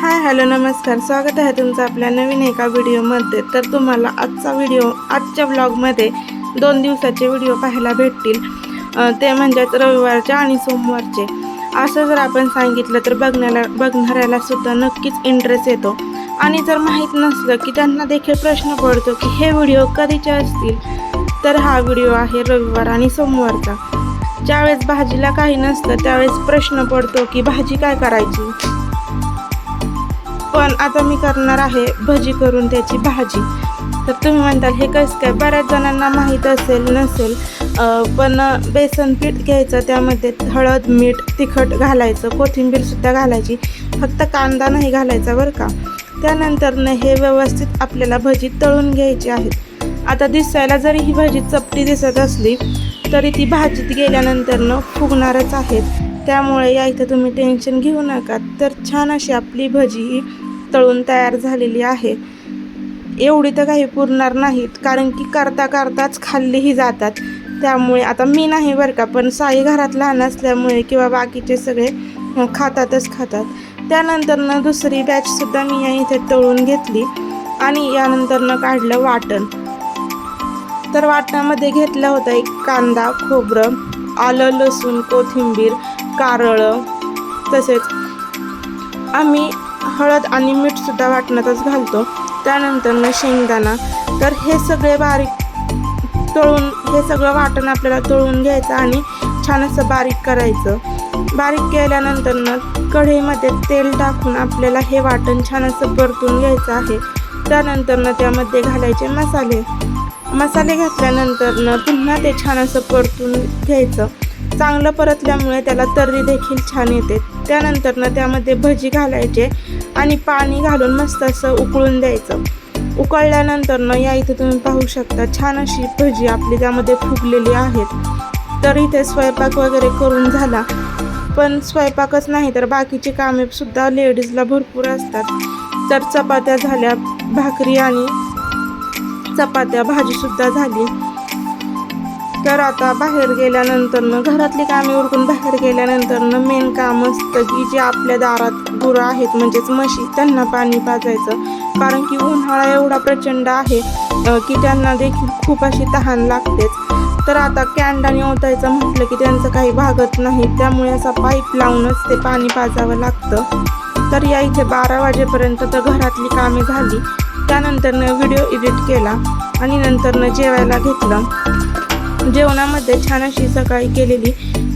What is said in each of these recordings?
Hi hello नमस्कार. स्वागत आहे तुमचं आपल्या नवीन एका व्हिडिओमध्ये. तर तुम्हाला आजचा व्हिडिओ आजच्या ब्लॉगमध्ये दोन दिवसाचे व्हिडिओ पाहायला भेटतील. ते म्हणजेच रविवारचे आणि सोमवारचे. असं जर आपण सांगितलं तर बघण्याला बघणाऱ्याला सुद्धा नक्कीच इंटरेस्ट येतो. आणि जर माहीत नसलं की त्यांना देखील प्रश्न पडतो की हे व्हिडिओ कधीचे असतील तर हा व्हिडिओ आहे रविवार आणि सोमवारचा. ज्यावेळेस भाजीला काही नसतं त्यावेळेस प्रश्न पडतो की भाजी काय करायची? पण आता मी करणार आहे भजी करून त्याची भाजी. तर तुम्ही म्हणताल हे कसं काय? बऱ्याच जणांना माहीत असेल नसेल. पण बेसन पीठ घ्यायचं त्यामध्ये हळद मीठ तिखट घालायचं कोथिंबीरसुद्धा घालायची. फक्त कांदा नाही घालायचा बरं का? त्यानंतरनं हे व्यवस्थित आपल्याला भजी तळून घ्यायची आहेत. आता दिसायला जरी ही भाजी चपटी दिसत असली तरी ती भाजीत गेल्यानंतरनं फुगणारच आहेत. त्यामुळे या इथं तुम्ही टेन्शन घेऊ नका. तर छान अशी आपली भजी ही तळून तयार झालेली आहे. एवढी तर काही पुरणार नाहीत कारण की करता करताच खाल्लीही जातात. त्यामुळे आता मी नाही बरं का पण साई घरात लहान असल्यामुळे किंवा बाकीचे सगळे खातातच खातात. त्यानंतरनं दुसरी बॅचसुद्धा मी या इथे तळून घेतली आणि यानंतरनं काढलं वाटण. तर वाटणामध्ये घेतला होता एक कांदा खोबरं आलं लसूण कोथिंबीर कारळं तसेच आम्ही हळद आणि मीठसुद्धा वाटणातच घालतो. त्यानंतरनं शेंगदाणा. तर हे सगळे बारीक तळून हे सगळं वाटण आपल्याला तळून घ्यायचं आणि छान असं बारीक करायचं. बारीक केल्यानंतरनं कढईमध्ये तेल टाकून आपल्याला हे वाटण छान असं परतून घ्यायचं आहे. त्यानंतरनं त्यामध्ये घालायचे मसाले. मसाले घातल्यानंतरनं पुन्हा ते छान असं परतून घ्यायचं. चांगलं परतल्यामुळे त्याला तर्री देखील छान येते. त्यानंतरनं त्यामध्ये भजी घालायचे आणि पाणी घालून मस्त असं उकळून द्यायचं. उकळल्यानंतरनं या इथे तुम्ही पाहू शकता छान अशी भजी आपली त्यामध्ये फुगलेली आहेत. तर इथे स्वयंपाक वगैरे करून झाला. पण स्वयंपाकच नाही तर बाकीची कामेसुद्धा लेडीजला भरपूर असतात. तर चपात्या झाल्या भाकरी आणि चपात्या भाजीसुद्धा झाली. तर आता बाहेर गेल्यानंतरनं घरातली कामे उरकून बाहेर गेल्यानंतरनं मेन काम असतं की जे आपल्या दारात गुरं आहेत म्हणजेच म्हशी त्यांना पाणी पाजायचं. कारण की उन्हाळा एवढा प्रचंड आहे की त्यांना देखील खूप अशी तहान लागतेच. तर आता कॅन्डाने ओतायचं म्हटलं की त्यांचं काही भागत नाही त्यामुळे असा पाईप लावूनच ते पाणी पाजावं लागतं. तर या इथे बारा वाजेपर्यंत तर घरातली कामे झाली. त्यानंतरनं व्हिडिओ एडिट केला आणि नंतरनं जेवायला घेतलं. जेवणामध्ये छान अशी सकाळी केलेली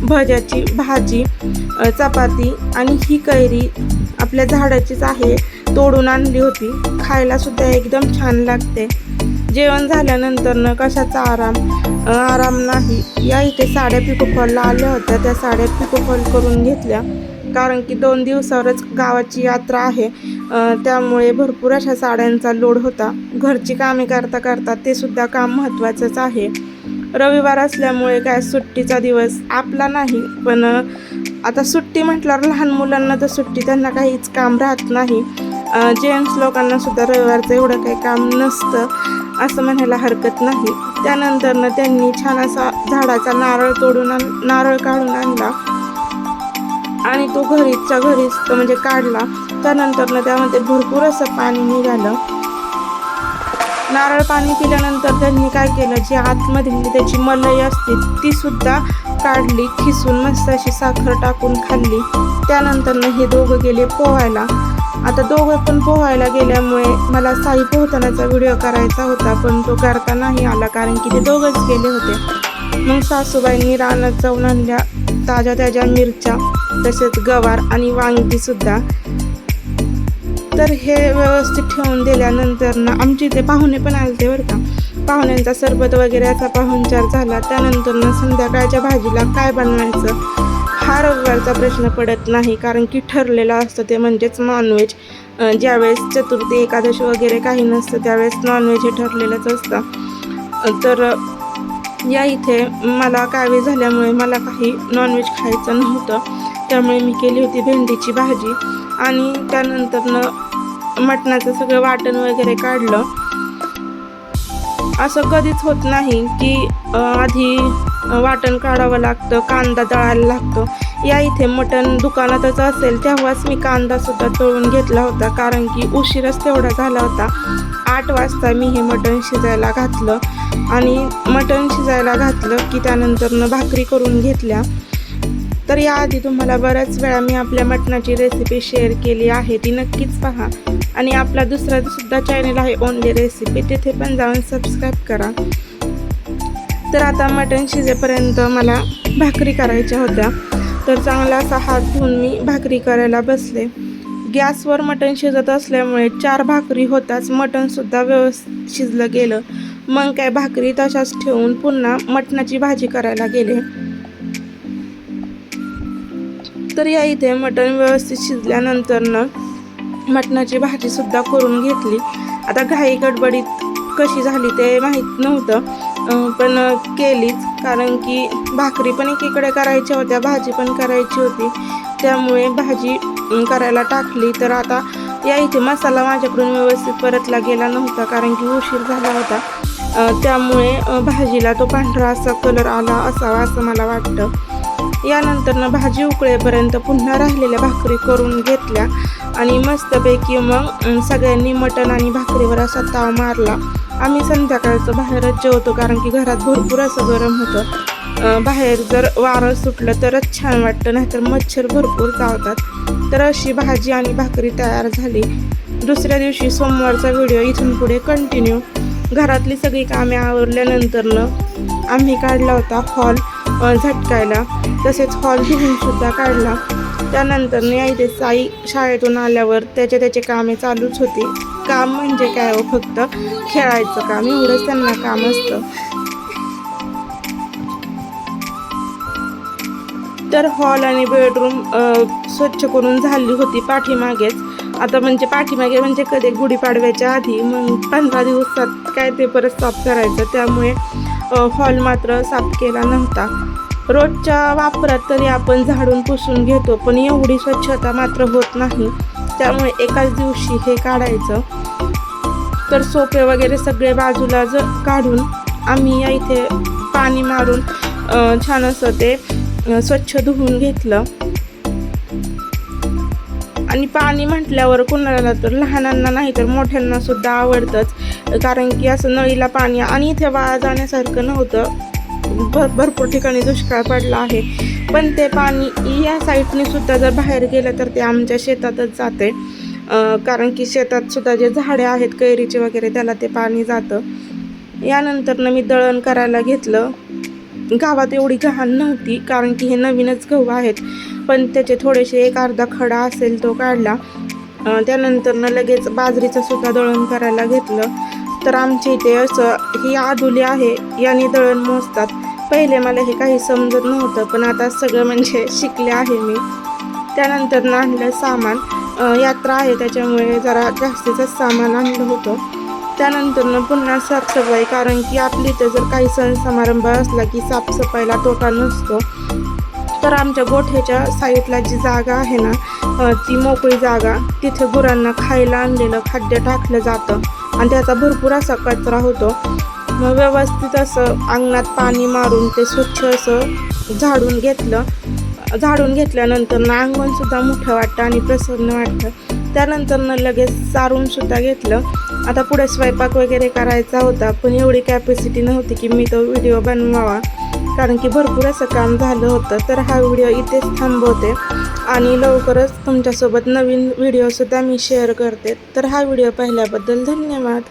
भज्याची भाजी चपाती आणि ही कैरी आपल्या झाडाचीच आहे तोडून आणली होती. खायलासुद्धा एकदम छान लागते. जेवण झाल्यानंतरनं कशाचा आराम आराम नाही. या इथे साड्या पिकोफॉलला आल्या होत्या. त्या साड्या पिकोफॉल करून घेतल्या. कारण की दोन दिवसावरच गावाची यात्रा आहे. त्यामुळे भरपूर अशा साड्यांचा लोड होता. घरची कामे करता करता ते सुद्धा काम महत्त्वाचंच आहे. रविवार असल्यामुळे काय सुट्टीचा दिवस आपला नाही पण आता सुट्टी म्हटल्यावर लहान मुलांना तर सुट्टी त्यांना काहीच काम राहत नाही. जेंट्स लोकांना सुद्धा रविवारचं एवढं काही काम नसतं असं म्हणायला हरकत नाही. त्यानंतरनं त्यांनी छान असा झाडाचा नारळ तोडून आण नारळ काढून आणला. तो घरीच्या घरीच तो म्हणजे काढला. त्यानंतरनं त्यामध्ये भरपूर असं पाणी निघालं. नारळ पाणी पिल्यानंतर त्यांनी काय केलं? जी आतमधली त्याची मलई असते ती सुद्धा काढली खिसून मस्त अशी साखर टाकून खाल्ली. त्यानंतरनं हे दोघं गेले पोहायला. आता दोघं पण पोहायला गेल्यामुळे मला साई पोहतानाचा व्हिडिओ करायचा होता पण तो करता नाही आला कारण की ते दोघंच गेले होते. मग सासूबाईंनी रानात जाऊन आणल्या. ताज्या ताज्या मिरच्या तसेच गवार आणि वांगी सुद्धा. तर हे व्यवस्थित ठेवून दिल्यानंतर ना आमचे इथे पाहुणे पण आलते बरं का. पाहुण्यांचा सरबत वगैरे असा पाहुणचार झाला. त्यानंतर ना संध्याकाळच्या भाजीला काय बनवायचं? हा रविवारचा प्रश्न पडत नाही कारण की ठरलेलं असतं ते म्हणजेच नॉनव्हेज ज्यावेळेस चतुर्थी एकादशी वगैरे काही नसतं त्यावेळेस नॉनव्हेज हे ठरलेलंच असतं. तर या इथे मला कावी झाल्यामुळे मला काही नॉनव्हेज खायचं नव्हतं. त्यामुळे मी केली होती भेंडीची भाजी. आणि त्यानंतरनं मटणाचं सगळं वाटण वगैरे काढलं. असं कधीच होत नाही की आधी वाटण काढावं लागतं कांदा दळायला लागतो. या इथे मटण दुकानातच असेल तेव्हाच मी कांदासुद्धा तळून घेतला होता कारण की उशीरच तेवढा झाला होता. आठ वाजता मी हे मटण शिजायला घातलं आणि मटण शिजायला घातलं की त्यानंतरनं भाकरी करून घेतल्या. तर याआधी तुम्हाला बऱ्याच वेळा मी आपल्या मटणाची रेसिपी शेअर केली आहे ती नक्कीच पहा. आणि आपला दुसरा सुद्धा चॅनल आहे ओनली रेसिपी तिथे पण जाऊन सबस्क्राईब करा. तर आता मटण शिजेपर्यंत मला भाकरी करायच्या होत्या. तर चांगला असा हात धुवून मी भाकरी करायला बसले. गॅसवर मटण शिजत असल्यामुळे चार भाकरी होताच मटणसुद्धा व्यवस्थित शिजलं गेलं. मग काय भाकरी तशाच ठेवून पुन्हा मटणाची भाजी करायला गेले. तर या इथे मटण व्यवस्थित शिजल्यानंतरनं मटणाची भाजीसुद्धा करून घेतली. आता घाई गडबडीत कशी झाली ते माहीत नव्हतं. पण केलीच. कारण की भाकरी पण एकीकडे करायच्या होत्या भाजी पण करायची होती. त्यामुळे भाजी करायला टाकली. तर आता या इथे मसाला माझ्याकडून व्यवस्थित परतला गेला नव्हता कारण की उशीर झाला होता. त्यामुळे भाजीला तो पांढरा असा कलर आला असावा असं मला वाटतं. यानंतरनं भाजी उकळेपर्यंत पुन्हा राहिलेल्या भाकरी करून घेतल्या. आणि मस्तपैकी मग सगळ्यांनी मटण आणि भाकरीवर असा ताव मारला. आम्ही संध्याकाळचं बाहेरच जेवतो कारण की घरात भरपूर असं गरम होतं. बाहेर जर वारं सुटलं तरच छान वाटतं नाहीतर मच्छर भरपूर चावतात. तर अशी भाजी आणि भाकरी तयार झाली. दुसऱ्या दिवशी सोमवारचा व्हिडिओ इथून पुढे कंटिन्यू घरातली सगळी कामे आवरल्यानंतरनं आम्ही काढला होता हॉल झटकायला. तसेच हॉल घेऊनसुद्धा काढला. त्यानंतर आई ते साई शाळेतून आल्यावर त्याचे त्याचे कामे चालूच होती. काम म्हणजे काय हो? फक्त खेळायचं काम. एवढंच त्यांना काम असतं. तर हॉल आणि बेडरूम स्वच्छ करून झाली होती पाठीमागेच. आता म्हणजे पाठीमागे म्हणजे कधी गुढीपाडव्याच्या आधी मग पंधरा दिवसात काय ते परत साफ करायचं. त्यामुळे हॉल मात्र साफ केला नव्हता. रोजच्या वापरात तरी आपण झाडून पुसून घेतो पण एवढी स्वच्छता मात्र होत नाही. त्यामुळे एकाच दिवशी हे काढायचं. तर सोपे वगैरे सगळे बाजूला ज काढून आम्ही या इथे पाणी मारून छान असं ते स्वच्छ धुवून घेतलं. आणि पाणी म्हटल्यावर कुणाला तर लहानांना नाही तर मोठ्यांना सुद्धा आवडतंच. कारण की असं नळीला पाणी आणि इथे वाया जाण्यासारखं नव्हतं. भर भरपूर ठिकाणी दुष्काळ पडला आहे. पण ते पाणी या साईडने सुद्धा जर बाहेर गेलं तर ते आमच्या शेतातच जाते. कारण की शेतात सुद्धा जे झाडे आहेत कैरीचे वगैरे त्याला ते पाणी जातं. यानंतरनं मी दळण करायला घेतलं. गावात एवढी घाण नव्हती कारण की हे नवीनच गहू आहेत. पण त्याचे थोडेसे एक अर्धा खडा असेल तो काढला. त्यानंतरनं लगेच बाजरीचं सुद्धा दळण करायला घेतलं. तर आमच्या इथे असं ही आदुली आहे याने दळण मोजतात. पहिले मला हे काही समजत नव्हतं पण आता सगळं म्हणजे शिकले आहे मी. त्यानंतर आणलं सामान. यात्रा आहे त्याच्यामुळे जरा जास्तीचं सामान आणलं होतं. त्यानंतरनं पुन्हा साफसफाई कारण की आपली इथं जर काही सण समारंभ असला की साफसफाईला तोटा नसतो. तर आमच्या गोठ्याच्या साईडला जी जागा आहे ना ती मोकळी जागा तिथे गुरांना खायला आणलेलं खाद्य टाकलं जातं. आणि त्याचा भरपूर असा कचरा होतो. मग व्यवस्थित असं अंगणात पाणी मारून ते स्वच्छ असं झाडून घेतलं. झाडून घेतल्यानंतर ना अंगणसुद्धा मोठं वाटतं आणि प्रसन्न वाटतं. त्यानंतरनं लगेच सारूनसुद्धा घेतलं. आता पुढे स्वयंपाक वगैरे करायचा होता पण एवढी कॅपॅसिटी नव्हती की मी तो व्हिडिओ बनवावा. कारण की भरपूर असं काम झालं होतं. तर हा व्हिडिओ इथेच थांबवते आणि लवकरच तुमच्यासोबत नवीन व्हिडिओसुद्धा मी शेअर करते. तर हा व्हिडिओ पाहिल्याबद्दल धन्यवाद.